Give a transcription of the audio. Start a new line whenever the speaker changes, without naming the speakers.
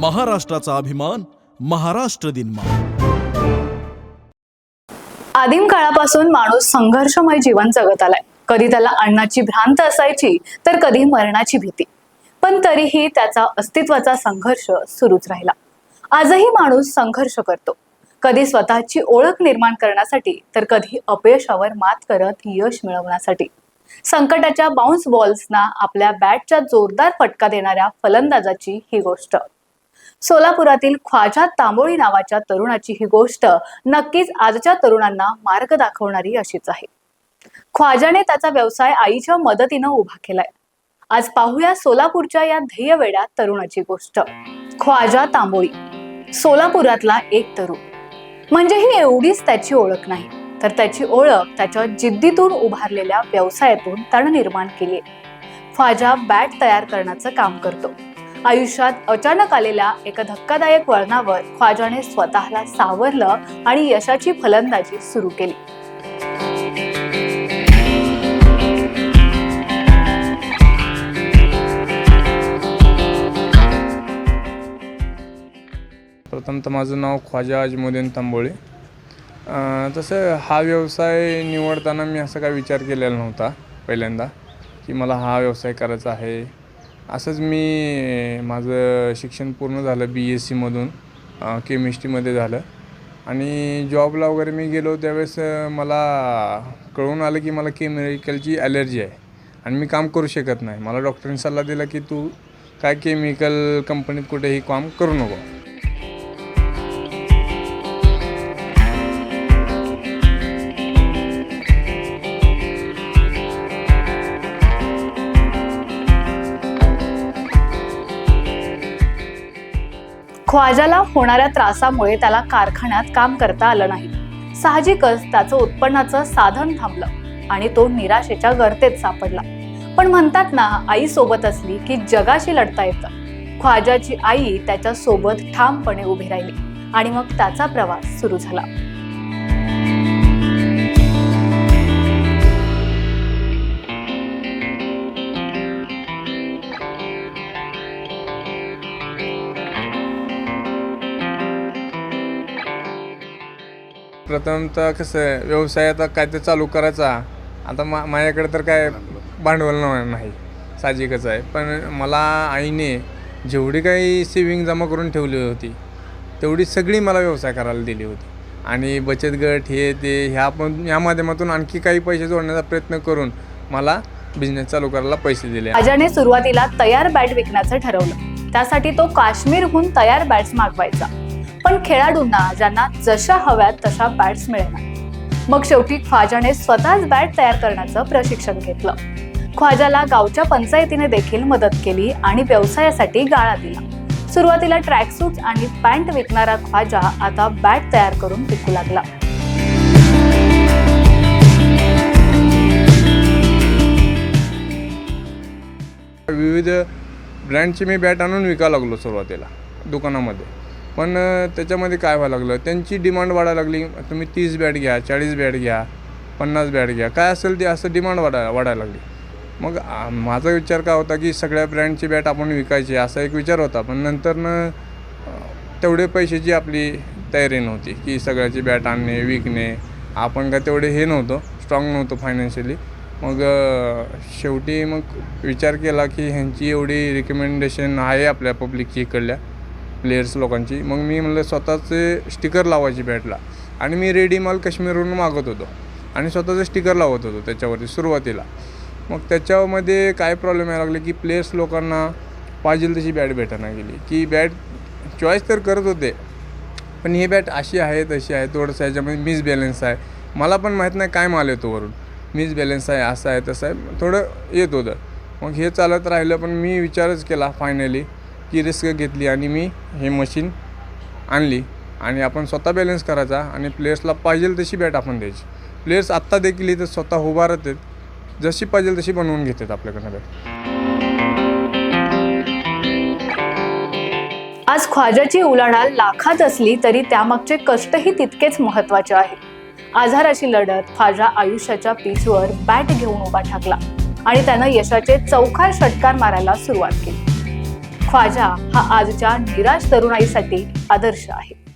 महाराष्ट्राचा अभिमान महाराष्ट्र दिन मा
आदिम काळापासून माणूस संघर्षमय जीवन जगत आलाय. कधी त्याला अन्नाची भ्रांत असायची तर कधी मरणाची भीती. पण तरीही त्याचा अस्तित्वाचा संघर्ष सुरूच राहिला. आजही माणूस संघर्ष करतो. कधी स्वतःची ओळख निर्माण करण्यासाठी तर कधी अपयशावर मात करत यश मिळवण्यासाठी. संकटाच्या बाउन्स बॉल्सना आपल्या बॅटच्या जोरदार फटका देणाऱ्या फलंदाजाची ही गोष्ट. सोलापुरातील ख्वाजा तांबोळी नावाच्या तरुणाची ही गोष्ट नक्कीच आजच्या तरुणांना मार्ग दाखवणारी अशीच आहे. ख्वाजाने त्याचा व्यवसाय आईच्या मदतीनं उभा केलाय. आज पाहूया सोलापूरच्या या ध्येयवेड्या तरुणाची गोष्ट. ख्वाजा तांबोळी. सोलापुरातला एक तरुण. म्हणजे ही एवढीच त्याची ओळख नाही तर त्याची ओळख त्याच्या जिद्दीतून उभारलेल्या व्यवसायातून त्यानं निर्माण केली ख्वाजा बॅट तयार करण्याचं काम करतो. आयुष्यात अचानक आलेल्या एका धक्कादायक वळणावर ख्वाजाने स्वतःला सावरलं आणि यशाची फलंदाजी सुरू केली.
प्रथम तर माझं नाव ख्वाजा अजमुद्दीन तांबोळे. तसं हा व्यवसाय निवडताना मी असा काय विचार केलेला नव्हता पहिल्यांदा की मला हा व्यवसाय करायचा आहे. असंच मी माझं शिक्षण पूर्ण झालं बी एस सीमधून केमिस्ट्रीमध्ये झालं. आणि जॉबला वगैरे मी गेलो त्यावेळेस मला कळून आलं की मला केमिकलची ॲलर्जी आहे. आणि मी काम करू शकत नाही. मला डॉक्टरांनी सल्ला दिला की तू काय केमिकल कंपनीत कुठेही काम करू नको.
ख्वाजाला होणाऱ्या त्रासामुळे त्याला कारखान्यात काम करता आलं नाही. साहजिकच त्याचं उत्पन्नाचं साधन थांबलं आणि तो निराशेच्या गर्तेत सापडला. पण म्हणतात ना आई सोबत असली की जगाशी लढता येतं. ख्वाजाची आई त्याच्या सोबत ठामपणे उभी राहिली आणि मग त्याचा प्रवास सुरू झाला.
प्रथमतः कसं आहे व्यवसाय आता काय ते चालू करायचा. आता मा माझ्याकडे तर काय भांडवल नाही. साहजिकच आहे. पण मला आईने जेवढी काही सेविंग जमा करून ठेवली होती तेवढी सगळी मला व्यवसाय करायला दिली होती. आणि बचत गट हे ते ह्या पण ह्या माध्यमातून आणखी काही पैसे जोडण्याचा प्रयत्न करून मला बिझनेस चालू करायला पैसे दिले.
अजयने सुरुवातीला तयार बॅट विकण्याचं ठरवलं. त्यासाठी तो काश्मीरहून तयार बॅट्स मागवायचा. पण खेळाडूंना ज्यांना जशा हव्यात तशा बॅट्स मिळेना मग शेवटी ख्वाजाने स्वतःच बॅट तयार करण्याचं प्रशिक्षण घेतलं. ख्वाजाला गावच्या पंचायतीने देखील मदत केली आणि व्यवसायासाठी गाळा दिला. सुरुवातीला ट्रॅकसूट आणि पॅन्ट विकणारा ख्वाजा आता बॅट तयार करून विकू लागला.
विविध ब्रँडची मी बॅट आणून विकायला लागलो सुरुवातीला दुकानामध्ये. पण त्याच्यामध्ये काय व्हायला लागलं? त्यांची डिमांड वाढायला लागली. तुम्ही तीस बॅट घ्या चाळीस बॅट घ्या पन्नास बॅट घ्या काय असेल ते असं डिमांड वाढाय वाढायला लागली. मग माझा विचार काय होता की सगळ्या ब्रँडची बॅट आपण विकायची असा एक विचार होता. पण नंतरनं न तेवढे पैशाची आपली तयारी नव्हती की सगळ्याची बॅट आणणे विकणे. आपण काय तेवढे हे नव्हतं स्ट्रॉंग नव्हतं फायनान्शियली मग शेवटी मग विचार केला की ह्यांची एवढी रिकमेंडेशन आहे आपल्या पब्लिकची इकडल्या. प्लेयर्स लोकांची. मग मी म्हणलं स्वतःचे स्टिकर लावायची बॅटला आणि मी रेडी माल काश्मीरवरून मागत होतो. आणि स्वतःचं स्टिकर लावत होतो त्याच्यावरती सुरुवातीला. मग त्याच्यामध्ये काय प्रॉब्लेम यायला लागले की प्लेयर्स लोकांना पाहिजे तशी बॅट भेटायला गेली. की बॅट चॉईस तर करत होते. पण ही बॅट अशी आहे तशी आहे थोडंसं ह्याच्यामध्ये मिस बॅलन्स आहे. मला पण माहीत नाही काय माल येतो वरून. मिस बॅलन्स आहे असं आहे तसं आहे. थोडं येत होतं. मग हे चालत राहिलं पण मी विचारच केला फायनली ती रिस्क घेतली आणि मी हे मशीन आणली. आणि आपण स्वतः बॅलन्स करायचा आणि प्लेयर्सला पाहिजे तशी बॅट आपण द्यायची. प्लेयर्स आत्ता देखील इथं स्वतः उभारत आहेत जशी पाहिजे तशी बनवून घेतात आपल्याकडनं बॅट
आज ख्वाजाची उलाढाल लाखात असली तरी त्यामागचे कष्टही तितकेच महत्त्वाचे आहे. आजाराशी लढत ख्वाजा आयुष्याच्या पिचवर बॅट घेऊन उभा ठाकला आणि त्यानं यशाचे चौकार षटकार मारायला सुरुवात केली. ख्वाजा हा आजच्या निराश तरुणाईसाठी आदर्श आहे.